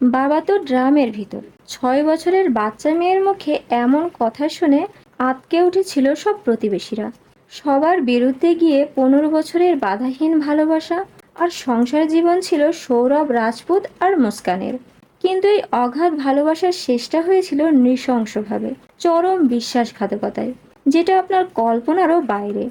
বাবা তো ড্রামের ভিতর। ছয় বছরের বাচ্চা মেয়ের মুখে এমন কথা শুনে আতকে উঠেছিল সব প্রতিবেশীরা। সবার বিরুদ্ধে গিয়ে পনেরো বছরের বাধাহীন ভালোবাসা আর সংসার জীবন ছিল সৌরভ, রাজপুত আর মুস্কানের। কিন্তু এই অগাধ ভালোবাসার শেষটা হয়েছিল নৃশংসভাবে, চরম বিশ্বাসঘাতকতায়, যেটা আপনার কল্পনারও বাইরে।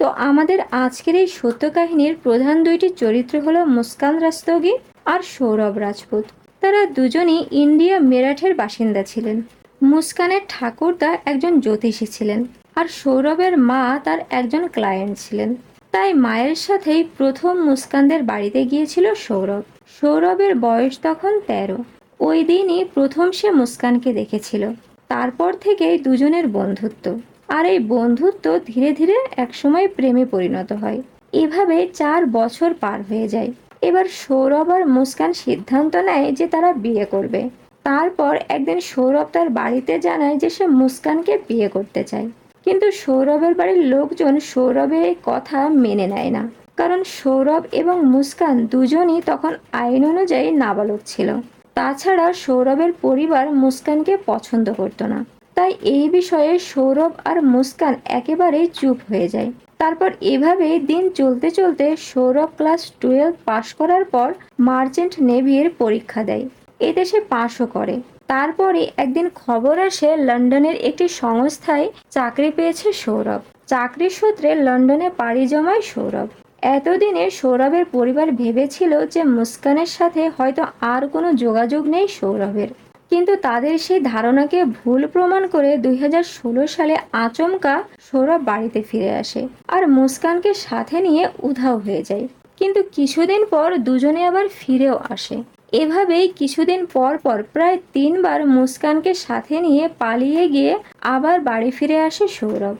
তো আমাদের আজকের এই সত্য কাহিনীর প্রধান দুইটি চরিত্র হলো মুস্কান রাস্তগি আর সৌরভ রাজপুত। তারা দুজনই ইন্ডিয়া মেরাঠের বাসিন্দা ছিলেন। মুস্কানের ঠাকুরদা একজন জ্যোতিষী ছিলেন আর সৌরভের মা তার একজন ক্লায়েন্ট ছিলেন। তাই মায়ের সাথেই প্রথম মুস্কানদের বাড়িতে গিয়েছিল সৌরভ। সৌরভের বয়স তখন তেরো। ওই দিনই প্রথম সে মুস্কানকে দেখেছিল। তারপর থেকেই দুজনের বন্ধুত্ব। আর এই বন্ধুত্ব ধীরে ধীরে একসময় প্রেমে পরিণত হয়। এভাবে চার বছর পার হয়ে যায়। এবার সৌরভ আর মুস্কান সিদ্ধান্ত নেয় যে তারা বিয়ে করবে। তারপর একদিন সৌরভ তার বাড়িতে জানায় যে সে মুস্কানকে বিয়ে করতে চায়। কিন্তু সৌরভের বাড়ির লোকজন সৌরভের এই কথা মেনে নেয় না। কারণ সৌরভ এবং মুস্কান দুজনই তখন আইন অনুযায়ী নাবালক ছিল। তাছাড়া সৌরভের পরিবার মুস্কানকে পছন্দ করতো না। তাই এই বিষয়ে সৌরভ আর মুস্কান একেবারেই চুপ হয়ে যায়। তারপর এভাবেই দিন চলতে চলতে সৌরভ ক্লাস টুয়েলভ পাশ করার পর মার্চেন্ট নেভির পরীক্ষা দেয়। এতে সে পাশও করে। তারপরে একদিন খবর আসে, লন্ডনের একটি সংস্থায় চাকরি পেয়েছে সৌরভ। চাকরির সূত্রে লন্ডনে পাড়ি জমায় সৌরভ। এতদিনে সৌরভের পরিবার ভেবেছিল যে মুস্কানের সাথে হয়তো আর কোনো যোগাযোগ নেই সৌরভের। কিন্তু তাদের সেই ধারণাকে ভুল প্রমাণ করে দুই হাজার ষোলো সালে আচমকা সৌরভ বাড়িতে ফিরে আসে আর মুস্কানকে সাথে নিয়ে উধাও হয়ে যায়। কিন্তু কিছুদিন পর দুজনে আবার ফিরেও আসে। এভাবেই কিছুদিন পর পর প্রায় তিনবার মুস্কানকে সাথে নিয়ে পালিয়ে গিয়ে আবার বাড়ি ফিরে আসে সৌরভ।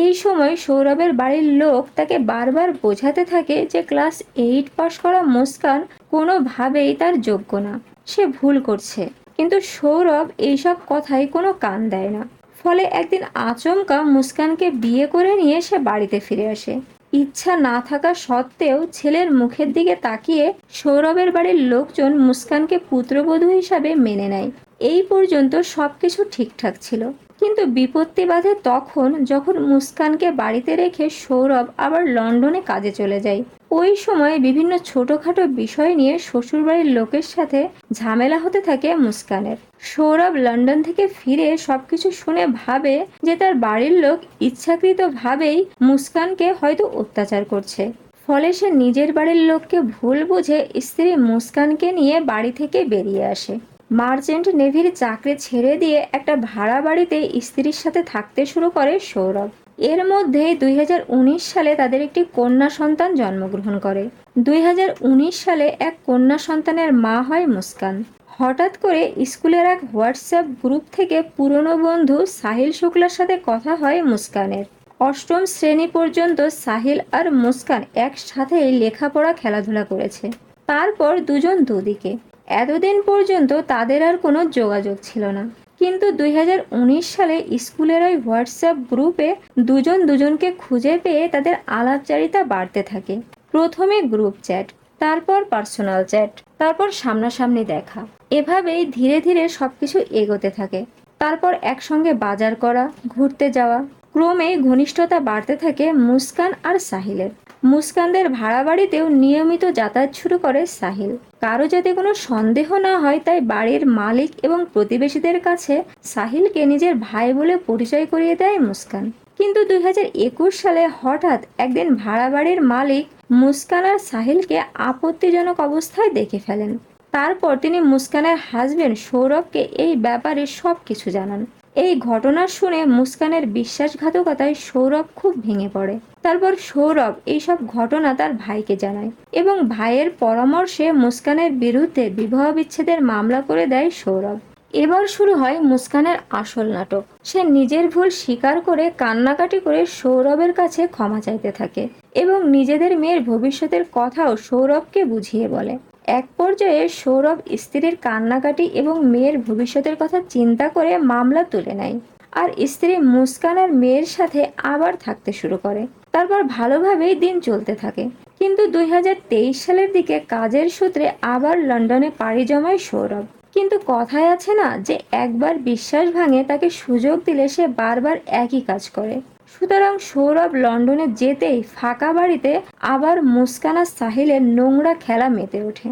এই সময় সৌরভের বাড়ির লোক তাকে বারবার বোঝাতে থাকে যে ক্লাস এইট পাশ করা মুস্কান কোনোভাবেই তার যোগ্য না। সে ভুল করছে। কিন্তু সৌরভ এইসব কথাই কোনো কান দেয় না। ফলে একদিন আচমকা মুস্কানকে বিয়ে করে নিয়ে সে বাড়িতে ফিরে আসে। ইচ্ছা না থাকা সত্ত্বেও ছেলের মুখের দিকে তাকিয়ে সৌরভের বাড়ির লোকজন মুস্কানকে পুত্রবধূ হিসাবে মেনে নেয়। এই পর্যন্ত সব কিছু ঠিকঠাক ছিল। কিন্তু বিপত্তি বাধে তখন যখন মুস্কানকে বাড়িতে রেখে সৌরভ আবার লন্ডনে কাজে চলে যায়। ওই সময় বিভিন্ন ছোটখাটো বিষয় নিয়ে শ্বশুরবাড়ির লোকের সাথে ঝামেলা হতে থাকে মুস্কানের। সৌরভ লন্ডন থেকে ফিরে সবকিছু শুনে ভাবে যে তার বাড়ির লোক ইচ্ছাকৃতভাবেই মুস্কানকে হয়তো অত্যাচার করছে। ফলে সে নিজের বাড়ির লোককে ভুল বুঝে স্ত্রী মুস্কানকে নিয়ে বাড়ি থেকে বেরিয়ে আসে। মার্চেন্ট নেভির চাকরি ছেড়ে দিয়ে একটা ভাড়া বাড়িতে স্ত্রীর সাথে থাকতে শুরু করে সৌরভ। এর মধ্যে দুই হাজার উনিশ সালে তাদের একটি কন্যা সন্তান জন্মগ্রহণ করে। দুই হাজার উনিশ সালে এক কন্যা সন্তানের মা হয় মুস্কান। হঠাৎ করে স্কুলের এক হোয়াটসঅ্যাপ গ্রুপ থেকে পুরনো বন্ধু সাহিল শুক্লার সাথে কথা হয় মুস্কানের। অষ্টম শ্রেণি পর্যন্ত সাহিল আর মুস্কান একসাথেই লেখাপড়া, খেলাধুলা করেছে। তারপর দুজন দুদিকে। এতদিন পর্যন্ত তাদের আর কোনো যোগাযোগ ছিল না। কিন্তু দুই হাজার উনিশ সালে স্কুলের ওই হোয়াটসঅ্যাপ গ্রুপে দুজন দুজনকে খুঁজে পেয়ে তাদের আলাপচারিতা বাড়তে থাকে। প্রথমে গ্রুপ চ্যাট, তারপর পার্সোনাল চ্যাট, তারপর সামনাসামনি দেখা। এভাবেই ধীরে ধীরে সবকিছু এগোতে থাকে। তারপর একসঙ্গে বাজার করা, ঘুরতে যাওয়া। ক্রমে ঘনিষ্ঠতা বাড়তে থাকে মুস্কান আর সাহিলের। মুস্কানদের ভাড়া বাড়িতেও নিয়মিত যাতায়াত শুরু করে সাহিল। কারও যাতে কোনো সন্দেহ না হয় তাই বাড়ির মালিক এবং প্রতিবেশীদের কাছে সাহিলকে নিজের ভাই বলে পরিচয় করিয়ে দেয় মুস্কান। কিন্তু দু হাজার একুশ সালে হঠাৎ একদিন ভাড়া বাড়ির মালিক মুস্কান আর সাহিলকে আপত্তিজনক অবস্থায় দেখে ফেলেন। তারপর তিনি মুস্কানের হাজবেন্ড সৌরভকে এই ব্যাপারে সব কিছু জানান। এই ঘটনা শুনে মুস্কানের বিশ্বাসঘাতকতায় সৌরভ খুব ভেঙে পড়ে। তারপর সৌরভ এইসব ঘটনা তার ভাইকে জানায় এবং ভাইয়ের পরামর্শে মুস্কানের বিরুদ্ধে বিবাহ বিচ্ছেদের মামলা করে দেয় সৌরভ। এবার শুরু হয় মুস্কানের আসল নাটক। সে নিজের ভুল স্বীকার করে কান্নাকাটি করে সৌরভের কাছে ক্ষমা চাইতে থাকে এবং নিজেদের মেয়ের ভবিষ্যতের কথাও সৌরভকে বুঝিয়ে বলে। এক পর্যায়ে সৌরভ স্ত্রীর কান্নাকাটি এবং মেয়ের ভবিষ্যতের কথা চিন্তা করে মামলা তুলে নেয়। আর স্ত্রী মুস্কান আর মেয়ের সাথে আবার থাকতে শুরু করে। তারপর ভালোভাবেই দিন চলতে থাকে। কিন্তু দুই হাজার তেইশ সালের দিকে কাজের সূত্রে আবার লন্ডনে পাড়ি জমায় সৌরভ। কিন্তু কথায় আছে না যে, একবার বিশ্বাস ভাঙে তাকে সুযোগ দিলে সে বারবার একই কাজ করে। সুতরাং সৌরভ লন্ডনে যেতেই ফাঁকা বাড়িতে আবার মুস্কানা সাহিলের নোংরা খেলা মেতে ওঠে।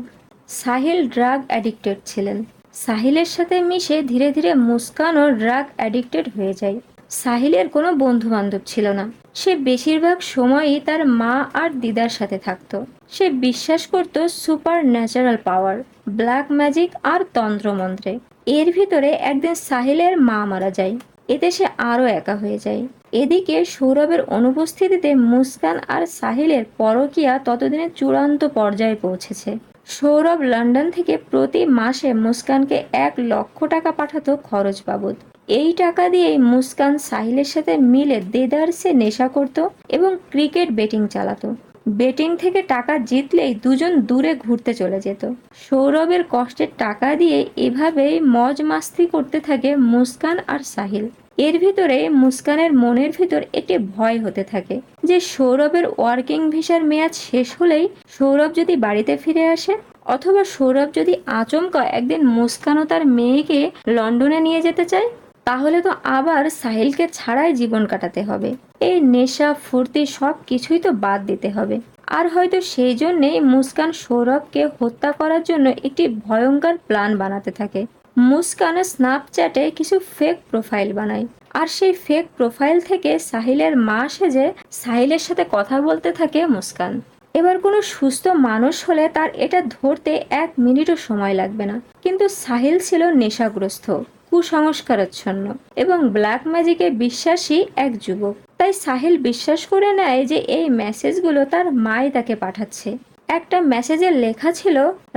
সাহিল ড্রাগ অ্যাডিক্টেড ছিলেন। সাহিলের সাথে মিশে ধীরে ধীরে মুস্কানও ড্রাগ অ্যাডিক্টেড হয়ে যায়। সাহিলের কোনো বন্ধু বান্ধব ছিল না। সে বেশিরভাগ সময়ই তার মা আর দিদার সাথে থাকতো। সে বিশ্বাস করত supernatural power black magic আর তন্ত্রমন্ত্রে। এর ভিতরে একদিন সাহিলের মা মারা যায়। এতে সে আরও একা হয়ে যায়। এদিকে সৌরভের অনুপস্থিতিতে মুস্কান আর সাহিলের পরকিয়া ততদিনে চূড়ান্ত পর্যায়ে পৌঁছেছে। সৌরভ লন্ডন থেকে প্রতি মাসে মুস্কানকে এক লক্ষ টাকা পাঠাতো খরচ বাবদ এই টাকা দিয়েই মুস্কান সাহিলের সাথে মিলে দেদারসে নেশা করত এবং ক্রিকেট বেটিং চালাতো। বেটিং থেকে টাকা জিতলেই দুজন দূরে ঘুরতে চলে যেত। সৌরভের কষ্টের টাকা দিয়ে এভাবেই মজ মাস্তি করতে থাকে মুস্কান আর সাহিল। এর ভিতরে মুস্কানের মনের ভিতর একটি ভয় হতে থাকে যে সৌরভের ওয়ার্কিং ভিসার মেয়াদ শেষ হলেই সৌরভ যদি বাড়িতে ফিরে আসে, অথবা সৌরভ যদি আচমকা একদিন মুস্কান ও তার মেয়েকে লন্ডনে নিয়ে যেতে চায়, তাহলে তো আবার সাহিলকে ছাড়াই জীবন কাটাতে হবে। এই নেশা, ফুর্তি সব কিছুই তো বাদ দিতে হবে। আর হয়তো সেই জন্যেই মুস্কান সৌরভকে হত্যা করার জন্য একটি ভয়ঙ্কর প্ল্যান বানাতে থাকে। মুস্কান স্ন্যাপচ্যাটে কিছু ফেক প্রোফাইল বানায়। আর সেই ফেক প্রোফাইল থেকে সাহিলের মা সেজে সাহিলের সাথে কথা বলতে থাকে মুস্কান এবার কোনো সুস্থ মানুষ হলে তার এটা ধরতে এক মিনিটও সময় লাগবে না। কিন্তু সাহিল ছিল নেশাগ্রস্ত, কুসংস্কারাচ্ছন্ন এবং ব্ল্যাক ম্যাজিকে বিশ্বাসী এক যুবক। তাই সাহিল বিশ্বাস করে নেয় যে এই মেসেজগুলো তার মাই তাকে পাঠাচ্ছে। একটা মেসেজে লেখা ছিল,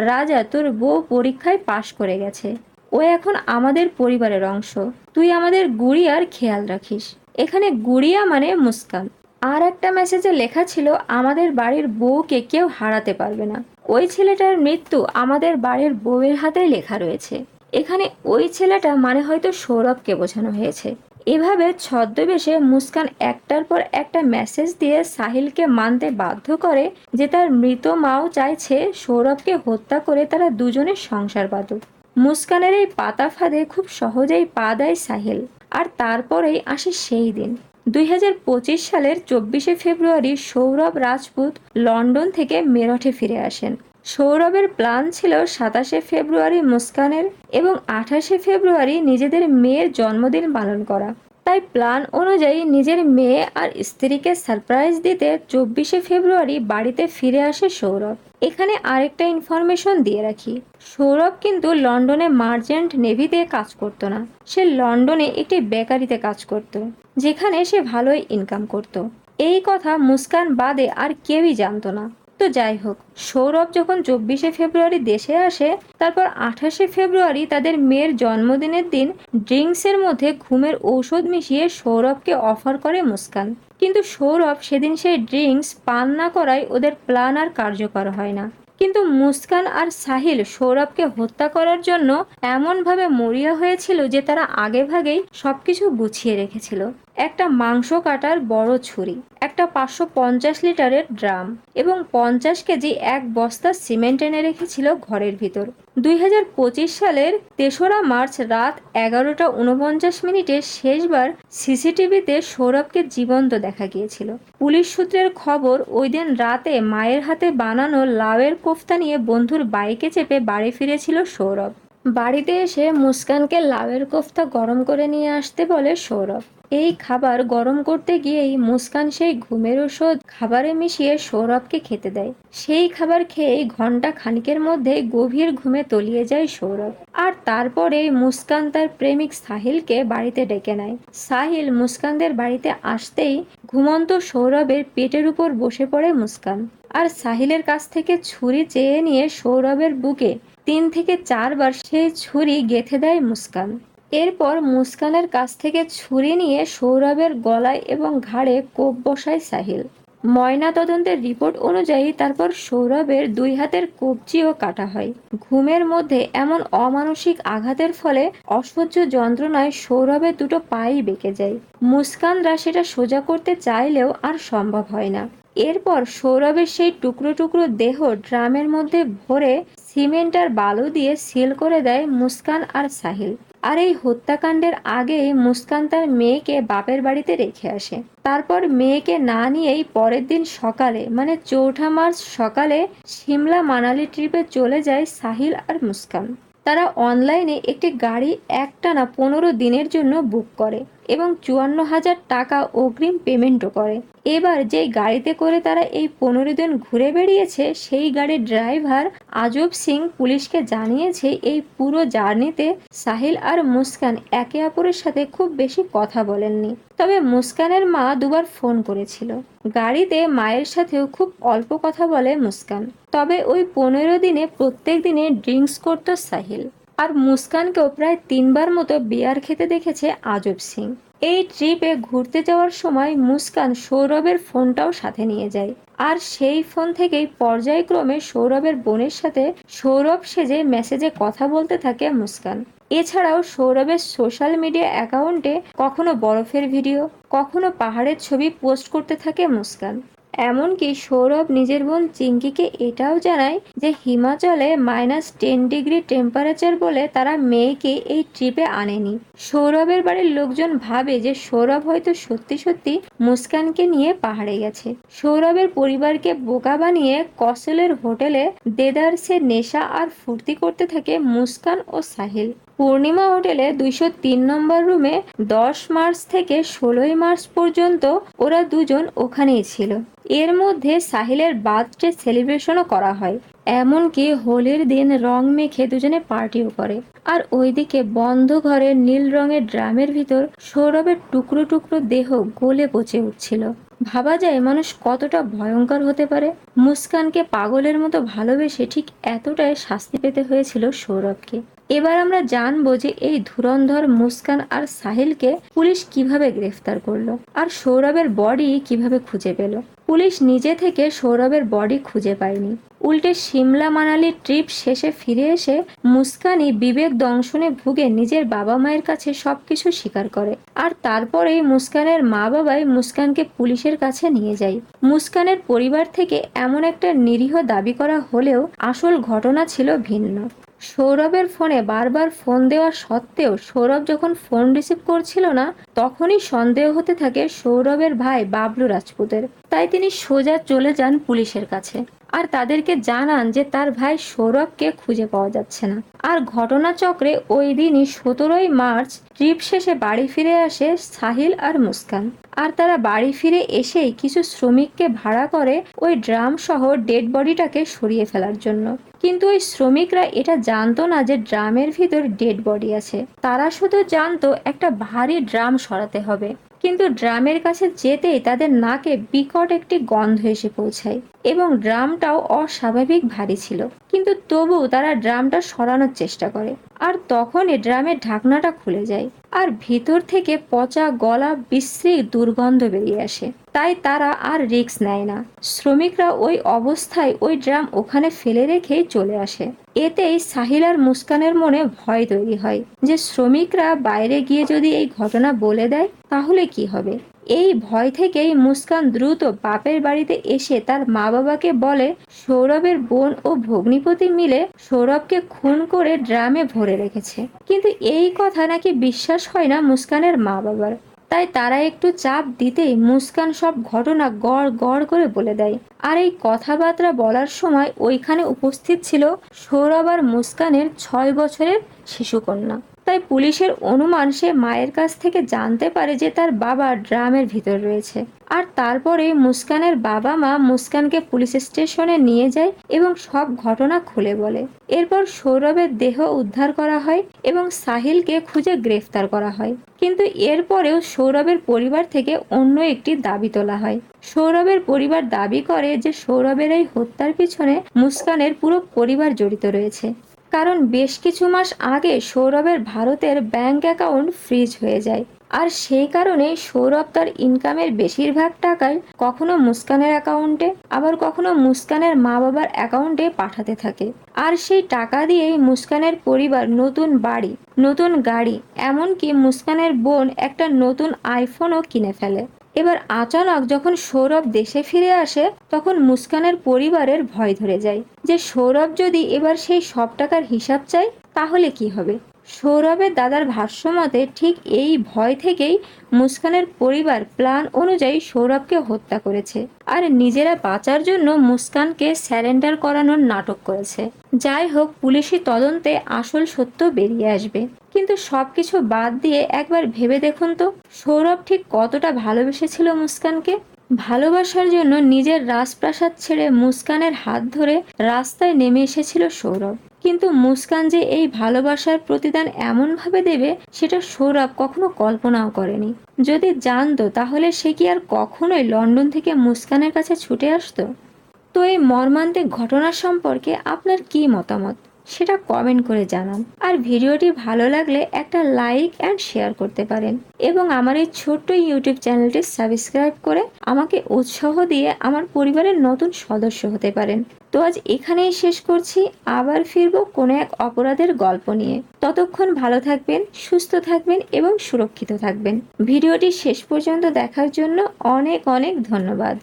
রাজা, তোর বউ পরীক্ষায় পাশ করে গেছে। ও এখন আমাদের পরিবারের অংশ। তুই আমাদের গুড়িয়ার খেয়াল রাখিস। এখানে গুড়িয়া মানে মুস্কান। আর একটা মেসেজে লেখা ছিল, আমাদের বাড়ির বউকে কেউ হারাতে পারবে না। ওই ছেলেটার মৃত্যু আমাদের বাড়ির বউয়ের হাতেই লেখা রয়েছে। এখানে ওই ছেলেটা মানে হয়তো সৌরভকে বোঝানো হয়েছে। এভাবে ছদ্মবেশে মুস্কান একটার পর একটা মেসেজ দিয়ে সাহিলকে মানতে বাধ্য করে যে তার মৃত মাও চাইছে সৌরভকে হত্যা করে তারা দুজনের সংসার বাঁধুক। মুস্কানের এই পাতা ফাঁদে খুব সহজেই পা দেয় সাহিল। আর তারপরেই আসে সেই দিন। দুই হাজার পঁচিশ সালের চব্বিশে ফেব্রুয়ারি সৌরভ রাজপুত লন্ডন থেকে মেরঠে ফিরে আসেন। সৌরভের প্ল্যান ছিল সাতাশে ফেব্রুয়ারি মুস্কানের এবং আঠাশে ফেব্রুয়ারি নিজেদের মেয়ের জন্মদিন পালন করা। তাই প্ল্যান অনুযায়ী নিজের মেয়ে আর স্ত্রীকে সারপ্রাইজ দিতে চব্বিশে ফেব্রুয়ারি বাড়িতে ফিরে আসে সৌরভ। এখানে আরেকটা ইনফরমেশন দিয়ে রাখি। সৌরভ কিন্তু লন্ডনে মার্চেন্ট নেভিতে কাজ করতো না। সে লন্ডনে একটি বেকারিতে কাজ করত, যেখানে সে ভালোই ইনকাম করত। এই কথা মুস্কান বাদে আর কেউই জানতো না। তো যাই হোক, সৌরভ যখন চব্বিশে ফেব্রুয়ারি দেশে আসে, তারপর আঠাশে ফেব্রুয়ারি তাদের মেয়ের জন্মদিনের দিন ড্রিঙ্কসের মধ্যে ঘুমের ঔষধ মিশিয়ে সৌরভকে অফার করে মুস্কান। কিন্তু সৌরভ সেদিন সেই ড্রিঙ্কস পান না করায় ওদের প্ল্যান আর কার্যকর হয় না। কিন্তু মুস্কান আর সাহিল সৌরভকে হত্যা করার জন্য এমনভাবে মরিয়া হয়েছিল যে তারা আগে ভাগেই সবকিছু গুছিয়ে রেখেছিল। একটা মাংস কাটার বড় ছুরি, একটা পাঁচশো পঞ্চাশ লিটারের ড্রাম এবং পঞ্চাশ কেজি এক বস্তা সিমেন্ট এনে রেখেছিল ঘরের ভিতর। দুই হাজার পঁচিশ সালের তেসরা মার্চ রাত এগারোটা উনপঞ্চাশ মিনিটে শেষবার সিসিটিভিতে সৌরভকে জীবন্ত দেখা গিয়েছিল। পুলিশ সূত্রের খবর, ওই দিন রাতে মায়ের হাতে বানানো লাউয়ের কোফতা নিয়ে বন্ধুর বাইকে চেপে বাড়ি ফিরেছিল সৌরভ। বাড়িতে এসে মুস্কানকে লাউয়ের কোফতা গরম করে নিয়ে আসতে বলে সৌরভ। এই খাবার গরম করতে গিয়েই মুস্কান সেই ঘুমের ওষুধ খাবারে মিশিয়ে সৌরভকে খেতে দেয়। সেই খাবার খেয়েই ঘণ্টা খানিকের মধ্যে গভীর ঘুমে তলিয়ে যায় সৌরভ। আর তারপরে মুস্কান তার প্রেমিক সাহিলকে বাড়িতে ডেকে নেয়। সাহিল মুস্কানদের বাড়িতে আসতেই ঘুমন্ত সৌরভের পেটের উপর বসে পড়ে মুস্কান। আর সাহিলের কাছ থেকে ছুরি চেয়ে নিয়ে সৌরভের বুকে তিন থেকে চারবার সেই ছুরি গেথে দেয় মুস্কান। এরপর মুস্কানের কাছ থেকে ছুরি নিয়ে সৌরভের গলায় এবং ঘাড়ে কোপ বসায় সাহিল। ময়না তদন্তের রিপোর্ট অনুযায়ী তারপর সৌরভের দুই হাতের কবজিও কাটা হয়। ঘুমের মধ্যে এমন অমানসিক আঘাতের ফলে অসহ্য যন্ত্রণায় সৌরভের দুটো পাই বেঁকে যায়। মুস্কানরা সেটা সোজা করতে চাইলেও আর সম্ভব হয় না। এরপর সৌরভের সেই টুকরো টুকরো দেহ ড্রামের মধ্যে ভরে সিমেন্ট আর বালু দিয়ে সিল করে দেয় মুস্কান আর সাহিল। আর এই হত্যাকাণ্ডের আগেই মুস্কান তার মেয়েকে বাপের বাড়িতে রেখে আসে। তারপর মেয়েকে না নিয়েই পরের দিন সকালে মানে চৌঠা মার্চ সকালে সিমলা মানালি ট্রিপে চলে যায় সাহিল আর মুস্কান। তারা অনলাইনে একটি গাড়ি একটানা পনেরো দিনের জন্য বুক করে। এবং চুয়ান্ন হাজার টাকা অগ্রিম পেমেন্টও করে। এবার যেই গাড়িতে করে তারা এই পনেরো দিন ঘুরে বেড়িয়েছে, সেই গাড়ির ড্রাইভার আজব সিং পুলিশকে জানিয়েছে, এই পুরো জার্নিতে সাহিল আর মুস্কান একে অপরের সাথে খুব বেশি কথা বলেননি। তবে মুস্কানের মা দুবার ফোন করেছিল। গাড়িতে মায়ের সাথেও খুব অল্প কথা বলে মুস্কান। তবে ওই পনেরো দিনে প্রত্যেক দিনে ড্রিঙ্কস করত সাহিল। আর মুস্কানকেও প্রায় তিনবার মতো বিয়ার খেতে দেখেছে আজব সিং। এই ট্রিপে ঘুরতে যাওয়ার সময় মুস্কান সৌরভের ফোনটাও সাথে নিয়ে যায়। আর সেই ফোন থেকেই পর্যায়ক্রমে সৌরভের বোনের সাথে সৌরভ সেজে মেসেজে কথা বলতে থাকে মুস্কান। এছাড়াও সৌরভের সোশ্যাল মিডিয়া অ্যাকাউন্টে কখনো বরফের ভিডিও, কখনো পাহাড়ের ছবি পোস্ট করতে থাকে মুস্কান। এমনকি সৌরভ নিজের বোন চিঙ্কিকে এটাও জানায় যে হিমাচলে মাইনাস টেন ডিগ্রি টেম্পারেচার বলে তারা মেয়েকে এই ট্রিপে আনেনি। সৌরভের বাড়ির লোকজন ভাবে যে সৌরভ হয়তো সত্যি সত্যি মুস্কানকে নিয়ে পাহাড়ে গেছে। সৌরভের পরিবারকে বোকা বানিয়ে কসলের হোটেলে দেদারসে নেশা আর ফুর্তি করতে থাকে মুস্কান ও সাহিল। পূর্ণিমা হোটেলে দুইশো তিন নম্বর রুমে দশ মার্চ থেকে ষোলোই মার্চ পর্যন্ত ওরা দুজন ওখানেই ছিল। এর মধ্যে সাহিলের বার্থডে সেলিব্রেশনও করা হয়। এমনকি হোলির দিন রং মেখে দুজনে পার্টিও করে। আর ওইদিকে বন্ধ ঘরের নীল রঙের ড্রামের ভিতর সৌরভের টুকরো টুকরো দেহ গলে পচে উঠছিল। ভাবা যায় মানুষ কতটা ভয়ঙ্কর হতে পারে। মুস্কানকে পাগলের মতো ভালোবেসে ঠিক এতটাই শাস্তি পেতে হয়েছিল সৌরভকে। এবার আমরা জানব যে এই ধুরন্ধর মুস্কান আর সাহিলকে পুলিশ কীভাবে গ্রেফতার করল আর সৌরভের বডি কীভাবে খুঁজে পেল। পুলিশ নিজে থেকে সৌরভের বডি খুঁজে পায়নি। উল্টে সিমলা মানালি ট্রিপ শেষে ফিরে এসে মুস্কানি বিবেক দংশনে ভুগে নিজের বাবা মায়ের কাছে সবকিছু স্বীকার করে আর তারপরেই মুস্কানের মা বাবাই মুস্কানকে পুলিশের কাছে নিয়ে যায়। মুস্কানের পরিবার থেকে এমন একটা নিরীহ দাবি করা হলেও আসল ঘটনা ছিল ভিন্ন। সৌরভের ফোনে বারবার ফোন দেওয়া সত্ত্বেও সৌরভ যখন ফোন রিসিভ করছিল না, তখনই সন্দেহ হতে থাকে সৌরভের ভাই বাবলু রাজপুতের। তাই তিনি সোজা চলে যান পুলিশের কাছে। আর তাদেরকে জানান যে তার ভাই সৌরভকে খুঁজে পাওয়া যাচ্ছে না। আর ঘটনাচক্রে ওই দিনই সতেরোই মার্চ ট্রিপ শেষে বাড়ি ফিরে আসে সাহিল আর মুস্কান। আর তারা বাড়ি ফিরে এসেই কিছু শ্রমিককে ভাড়া করে ওই ড্রাম সহ ডেড বডিটাকে সরিয়ে ফেলার জন্য। কিন্তু ওই শ্রমিকরা এটা জানতো না যে ড্রামের ভিতর ডেড বডি আছে। তারা শুধু জানতো একটা ভারী ড্রাম সরাতে হবে। কিন্তু ড্রামের কাছে যেতেই তাদের নাকে বিকট একটি গন্ধ এসে পৌঁছায় এবং ড্রামটাও অস্বাভাবিক ভারী ছিল। কিন্তু তবু তারা ড্রামটা সরানোর চেষ্টা করে। আর তখনই ড্রামের ঢাকনাটা খুলে যায় আর ভিতর থেকে পচা গলা বিশ্রী দুর্গন্ধ বেরিয়ে আসে। তাই তারা আর রিস্ক নেয় না। শ্রমিকরা ওই অবস্থায় ওই ড্রাম ওখানে ফেলে রেখেই চলে আসে। এতেই সাহিলার মুস্কানের মনে ভয় তৈরি হয় যে শ্রমিকরা বাইরে গিয়ে যদি এই ঘটনা বলে দেয়, তাহলে কি হবে? এই ভয় থেকেই মুস্কান দ্রুত বাপের বাড়িতে এসে তার মা বাবাকে বলে, সৌরভের বোন ও ভগ্নিপতি মিলে সৌরভকে খুন করে ড্রামে ভরে রেখেছে। কিন্তু এই কথা নাকি বিশ্বাস হয় না মুস্কানের মা বাবার তাই তারা একটু চাপ দিতেই মুস্কান সব ঘটনা গড় গড় করে বলে দেয়। আর এই কথাবার্তা বলার সময় ওইখানে উপস্থিত ছিল সৌরভ আর মুস্কানের ছয় বছরের শিশুকন্যা। তাই পুলিশের অনুমান সে মায়ের কাছ থেকে জানতে পারে যে তার বাবা ড্রামের ভিতর রয়েছে। আর তারপরে মুস্কানের বাবা মা মুস্কানকে পুলিশ স্টেশনে নিয়ে যায় এবং সব ঘটনা খুলে বলে। এরপর সৌরভের দেহ উদ্ধার করা হয় এবং সাহিলকে খুঁজে গ্রেফতার করা হয়। কিন্তু এরপরেও সৌরভের পরিবার থেকে অন্য একটি দাবি তোলা হয়। সৌরভের পরিবার দাবি করে যে সৌরভের এই হত্যার পিছনে মুস্কানের পুরো পরিবার জড়িত রয়েছে। কারণ বেশ কিছু মাস আগে সৌরভের ভারতের ব্যাংক অ্যাকাউন্ট ফ্রিজ হয়ে যায়। আর সেই কারণে সৌরভ তার ইনকামের বেশিরভাগ টাকাই কখনো মুস্কানের অ্যাকাউন্টে, আবার কখনো মুস্কানের মা বাবার অ্যাকাউন্টে পাঠাতে থাকে। আর সেই টাকা দিয়েই মুস্কানের পরিবার নতুন বাড়ি, নতুন গাড়ি, এমনকি মুস্কানের বোন একটা নতুন আইফোনও কিনে ফেলে। এবার আচানক যখন সৌরভ দেশে ফিরে আসে, তখন মুস্কানের পরিবারের ভয় ধরে যায় যে সৌরভ যদি এবার সেই সব টাকার হিসাব চায়, তাহলে কি হবে? সৌরভের দাদার ভাষ্য মতে ঠিক এই ভয় থেকেই মুস্কানের পরিবার প্ল্যান অনুযায়ী সৌরভকে হত্যা করেছে আর নিজেরা বাঁচার জন্য মুস্কানকে স্যারেন্ডার করানোর নাটক করেছে। যাই হোক, পুলিশি তদন্তে আসল সত্য বেরিয়ে আসবে। কিন্তু সবকিছু বাদ দিয়ে একবার ভেবে দেখুন তো, সৌরভ ঠিক কতটা ভালোবেসেছিল মুস্কানকে? ভালোবাসার জন্য নিজের রাজপ্রাসাদ ছেড়ে মুস্কানের হাত ধরে রাস্তায় নেমে এসেছিল সৌরভ। কিন্তু মুস্কান যে এই ভালোবাসার প্রতিদান এমনভাবে দেবে, সেটা সৌরভ কখনো কল্পনাও করেনি। যদি জানতো, তাহলে সে কি আর কখনোই লন্ডন থেকে মুস্কানের কাছে ছুটে আসতো? তো এই মর্মান্তিক ঘটনা সম্পর্কে আপনার কি মতামত? সেটা কমেন্ট করে জানান। আর ভিডিওটি ভালো লাগলে একটা লাইক অ্যান্ড শেয়ার করতে পারেন। এবং আমার এই ছোট্ট ইউটিউব চ্যানেলটি সাবস্ক্রাইব করে আমাকে উৎসাহ দিয়ে আমার পরিবারের নতুন সদস্য হতে পারেন। তো আজ এখানেই শেষ করছি। আবার ফিরবো কোনো এক অপরাধের গল্প নিয়ে। ততক্ষণ ভালো থাকবেন, সুস্থ থাকবেন এবং সুরক্ষিত থাকবেন। ভিডিওটি শেষ পর্যন্ত দেখার জন্য অনেক অনেক ধন্যবাদ।